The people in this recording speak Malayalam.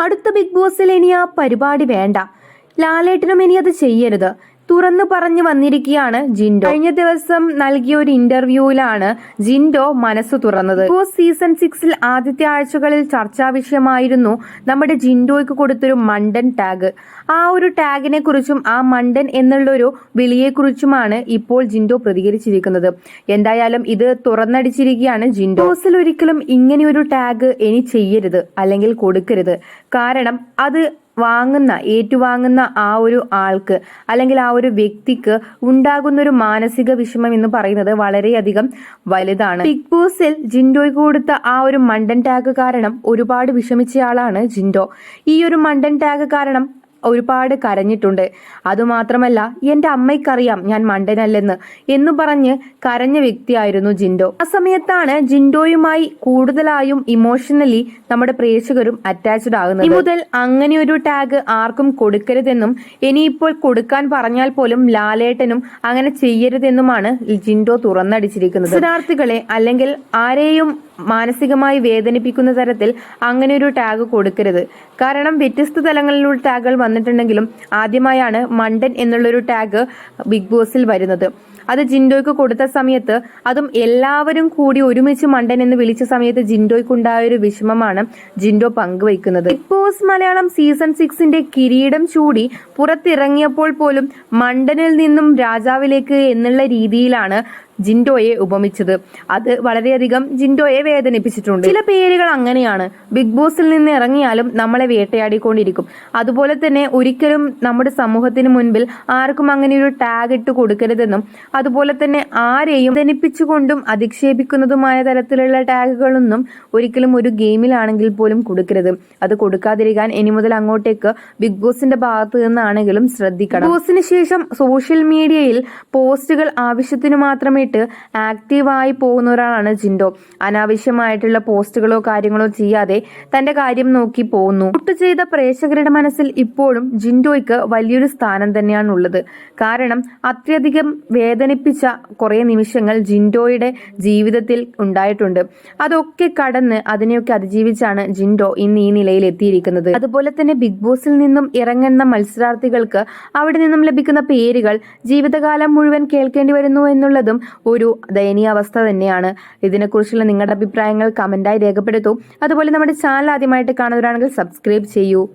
അടുത്ത ബിഗ് ബോസിൽ ഇനി ആ പരിപാടി വേണ്ട. ലാലേട്ടനും ഇനി അത് ചെയ്യരുത്. തുറന്നു പറഞ്ഞു വന്നിരിക്കുകയാണ് ജിൻഡോ. കഴിഞ്ഞ ദിവസം നൽകിയ ഒരു ഇന്റർവ്യൂവിലാണ് ജിൻഡോ മനസ്സ് തുറന്നത്. ഇപ്പോ സീസൺ സിക്സിൽ ആദ്യത്തെ ആഴ്ചകളിൽ ചർച്ചാ വിഷയമായിരുന്നു നമ്മുടെ ജിൻഡോയ്ക്ക് കൊടുത്തൊരു മണ്ടൻ ടാഗ്. ആ ഒരു ടാഗിനെ കുറിച്ചും ആ മണ്ടൻ എന്നുള്ളൊരു വിളിയെക്കുറിച്ചുമാണ് ഇപ്പോൾ ജിൻഡോ പ്രതികരിച്ചിരിക്കുന്നത്. എന്തായാലും ഇത് തുറന്നടിച്ചിരിക്കുകയാണ് ജിൻഡോ. ബോസിൽ ഒരിക്കലും ഇങ്ങനെയൊരു ടാഗ് ഇനി ചെയ്യരുത് അല്ലെങ്കിൽ കൊടുക്കരുത്. കാരണം അത് വാങ്ങുന്ന ഏറ്റുവാങ്ങുന്ന ആ ഒരു ആൾക്ക് അല്ലെങ്കിൽ ആ ഒരു വ്യക്തിക്ക് ഉണ്ടാകുന്ന ഒരു മാനസിക വിഷമം എന്ന് പറയുന്നത് വളരെയധികം വലുതാണ്. ബിഗ് ബോസിൽ ജിൻഡോയ്ക്ക് കൊടുത്ത ആ ഒരു മണ്ടൻ ടാഗ് കാരണം ഒരുപാട് വിഷമിച്ചയാളാണ് ജിൻഡോ. ഈ ഒരു മണ്ടൻ ടാഗ് കാരണം ഒരുപാട് കരഞ്ഞിട്ടുണ്ട്. അതുമാത്രമല്ല എന്റെ അമ്മയ്ക്കറിയാം ഞാൻ മണ്ടനല്ലെന്ന് എന്ന് പറഞ്ഞ് കരഞ്ഞ വ്യക്തിയായിരുന്നു ജിൻഡോ. ആ സമയത്താണ് ജിൻഡോയുമായി കൂടുതലായും ഇമോഷണലി നമ്മുടെ പ്രേക്ഷകരും അറ്റാച്ച്ഡ് ആകുന്നത്. ഇനി മുതൽ അങ്ങനെ ഒരു ടാഗ് ആർക്കും കൊടുക്കരുതെന്നും ഇനിയിപ്പോൾ കൊടുക്കാൻ പറഞ്ഞാൽ പോലും ലാലേട്ടനും അങ്ങനെ ചെയ്യരുതെന്നുമാണ് ജിൻഡോ തുറന്നടിച്ചിരിക്കുന്നത്. സ്ഥാനാർത്ഥികളെ അല്ലെങ്കിൽ ആരെയും മാനസികമായി വേദനിപ്പിക്കുന്ന തരത്തിൽ അങ്ങനെ ഒരു ടാഗ് കൊടുക്കരുത്. കാരണം വ്യത്യസ്ത തലങ്ങളിലുള്ള ടാഗുകൾ വന്നിട്ടുണ്ടെങ്കിലും ആദ്യമായാണ് മണ്ടൻ എന്നുള്ളൊരു ടാഗ് ബിഗ് ബോസിൽ വരുന്നത്. അത് ജിൻഡോയ്ക്ക് കൊടുത്ത സമയത്ത് അതും എല്ലാവരും കൂടി ഒരുമിച്ച് മണ്ടൻ എന്ന് വിളിച്ച സമയത്ത് ജിൻഡോയ്ക്ക് ഉണ്ടായ ഒരു വിഷമമാണ് ജിൻഡോ പങ്കുവയ്ക്കുന്നത്. ബിഗ് ബോസ് മലയാളം സീസൺ സിക്സിന്റെ കിരീടം ചൂടി പുറത്തിറങ്ങിയപ്പോൾ പോലും മണ്ടനിൽ നിന്നും രാജാവിലേക്ക് എന്നുള്ള രീതിയിലാണ് ജിൻഡോയെ ഉപമിച്ചത്. അത് വളരെയധികം ജിൻഡോയെ വേദനിപ്പിച്ചിട്ടുണ്ട്. ചില പേരുകൾ അങ്ങനെയാണ്. ബിഗ് ബോസിൽ നിന്ന് ഇറങ്ങിയാലും നമ്മളെ വേട്ടയാടിക്കൊണ്ടിരിക്കും. അതുപോലെ തന്നെ ഒരിക്കലും നമ്മുടെ സമൂഹത്തിന് മുൻപിൽ ആർക്കും അങ്ങനെ ഒരു ടാഗ് ഇട്ട് കൊടുക്കരുതെന്നും അതുപോലെ തന്നെ ആരെയും വേദനിപ്പിച്ചുകൊണ്ടും അധിക്ഷേപിക്കുന്നതുമായ തരത്തിലുള്ള ടാഗുകളൊന്നും ഒരിക്കലും ഒരു ഗെയിമിലാണെങ്കിൽ പോലും കൊടുക്കരുത്. അത് കൊടുക്കാതിരിക്കാൻ ഇനി മുതൽ അങ്ങോട്ടേക്ക് ബിഗ് ബോസിന്റെ ഭാഗത്ത് നിന്നാണെങ്കിലും ശ്രദ്ധിക്കണം. ബോസിന് ശേഷം സോഷ്യൽ മീഡിയയിൽ പോസ്റ്റുകൾ ആവശ്യത്തിന് മാത്രമേ ഇട്ട് ആക്റ്റീവായി പോകുന്ന ഒരാളാണ് ജിൻഡോ. അനാവശ്യമായിട്ടുള്ള പോസ്റ്റുകളോ കാര്യങ്ങളോ ചെയ്യാതെ തന്റെ കാര്യം നോക്കി പോകുന്നു. വോട്ട് ചെയ്ത പ്രേക്ഷകരുടെ മനസ്സിൽ ഇപ്പോഴും ജിൻഡോയ്ക്ക് വലിയൊരു സ്ഥാനം തന്നെയാണ് ഉള്ളത് കാരണം അത്യധികം വേദനിപ്പിച്ച കുറെ നിമിഷങ്ങൾ ജിൻഡോയുടെ ജീവിതത്തിൽ ഉണ്ടായിട്ടുണ്ട്. അതൊക്കെ കടന്ന് അതിനെയൊക്കെ അതിജീവിച്ചാണ് ജിൻഡോ ഇന്ന് ഈ നിലയിൽ എത്തിയിരിക്കുന്നത്. അതുപോലെ തന്നെ ബിഗ് ബോസിൽ നിന്നും ഇറങ്ങുന്ന മത്സരാർത്ഥികൾക്ക് അവിടെ നിന്നും ലഭിക്കുന്ന പേരുകൾ ജീവിതകാലം മുഴുവൻ കേൾക്കേണ്ടി വരുന്നു എന്നുള്ളതും ഒരു ദയനീയ അവസ്ഥ തന്നെയാണ്. ഇതിനെക്കുറിച്ചുള്ള നിങ്ങളുടെ അഭിപ്രായങ്ങൾ കമന്റായി രേഖപ്പെടുത്തൂ. അതുപോലെ നമ്മുടെ ചാനൽ ആദ്യമായിട്ട് കാണുന്നവരാണെങ്കിൽ സബ്സ്ക്രൈബ് ചെയ്യൂ.